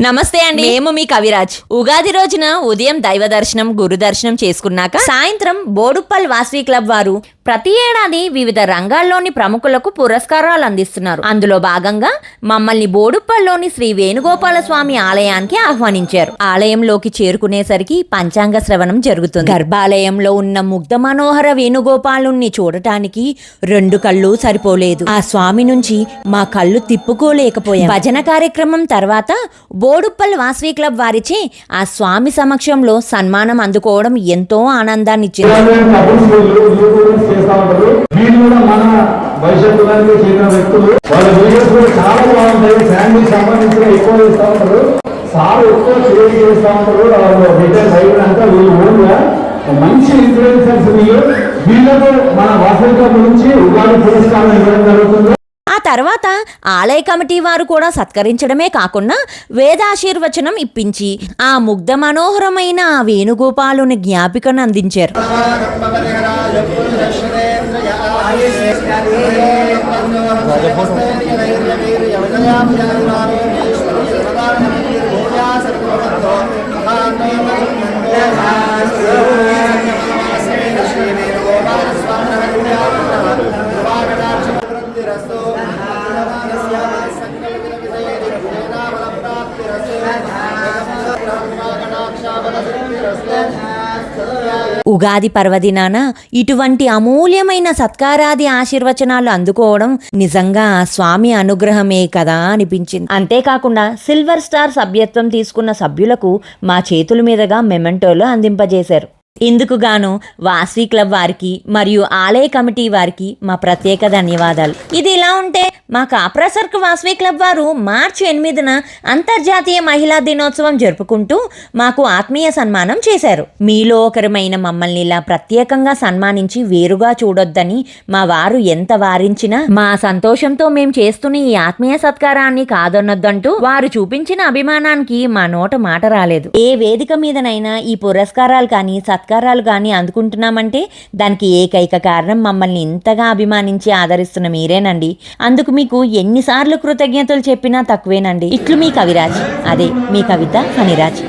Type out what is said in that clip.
నమస్తే అండి. మేము మీ కవిరాజ్. ఉగాది రోజున ఉదయం దైవ దర్శనం గురు దర్శనం చేసుకున్నాక సాయంత్రం బోడుప్పల్ వాసవి క్లబ్ వారు ప్రతి ఏడాది వివిధ రంగాల్లోని ప్రముఖులకు పురస్కారాలు అందిస్తున్నారు. అందులో భాగంగా మమ్మల్ని బోడుప్పల్లోని శ్రీ వేణుగోపాల స్వామి ఆలయానికి ఆహ్వానించారు. ఆలయంలోకి చేరుకునేసరికి పంచాంగ శ్రవణం జరుగుతుంది. గర్భాలయంలో ఉన్న ముగ్ధ మనోహర వేణుగోపాలుణ్ణి చూడటానికి రెండు కళ్ళు సరిపోలేదు. ఆ స్వామి నుంచి మా కళ్ళు తిప్పుకోలేకపోయాం. భజన కార్యక్రమం తర్వాత బోడుప్పల్ వాసవి క్లబ్ వారిచే ఆ స్వామి సమక్షంలో సన్మానం అందుకోవడం ఎంతో ఆనందాన్ని ఇచ్చింది వ్యక్తులు. వాళ్ళ వీడియోస్ కూడా చాలా బాగుంటాయి. సంబంధించిన ఎక్కువ ఉంటారు. సార్ ఎక్కువ క్రియేట్ ఉంటారు. వాళ్ళు వీళ్ళు ఓన్గా. మంచి ఇన్ఫ్లుయెన్సర్స్ వీళ్ళు. మన వాసవిక గురించి ఉగాది పురస్కారం ఇవ్వడం జరుగుతుంది. తర్వాత ఆలయ కమిటీ వారు కూడా సత్కరించడమే కాకుండా వేదాశీర్వచనం ఇప్పించి ఆ ముగ్ధ మనోహరమైన ఆ వేణుగోపాలుని జ్ఞాపికను అందించారు. ఉగాది పర్వదినాన ఇటువంటి అమూల్యమైన సత్కారాది ఆశీర్వచనాలు అందుకోవడం నిజంగా స్వామి అనుగ్రహమే కదా అనిపించింది. అంతేకాకుండా సిల్వర్ స్టార్ సభ్యత్వం తీసుకున్న సభ్యులకు మా చేతుల మీదుగా మెమెంటోలు అందింపజేశారు. ఇందుకుగాను వాసవి క్లబ్ వారికి మరియు ఆలయ కమిటీ వారికి మా ప్రత్యేక ధన్యవాదాలు. ఇది ఇలా ఉంటే మా కాప్రాసర్క్ వాసవి క్లబ్ వారు మార్చి ఎనిమిదిన అంతర్జాతీయ మహిళా దినోత్సవం జరుపుకుంటూ మాకు ఆత్మీయ సన్మానం చేశారు. మీలో ఒకరమైన మమ్మల్ని ఇలా ప్రత్యేకంగా సన్మానించి వేరుగా చూడొద్దని మా వారు ఎంత వారించినా మా సంతోషంతో మేం చేస్తున్న ఈ ఆత్మీయ సత్కారాన్ని కాదొన్నొద్దంటూ వారు చూపించిన అభిమానానికి మా నోట మాట రాలేదు. ఏ వేదిక మీదనైనా ఈ పురస్కారాలు కానీ సత్కారాలు కానీ అందుకుంటున్నామంటే దానికి ఏకైక కారణం మమ్మల్ని ఇంతగా అభిమానించి ఆదరిస్తున్న మీరేనండి. అందుకు మీకు ఎన్నిసార్లు కృతజ్ఞతలు చెప్పినా తక్కువేనండి. ఇట్లు మీ కవిరాజ్. అదే మీ కవిత ఫణిరాజ్.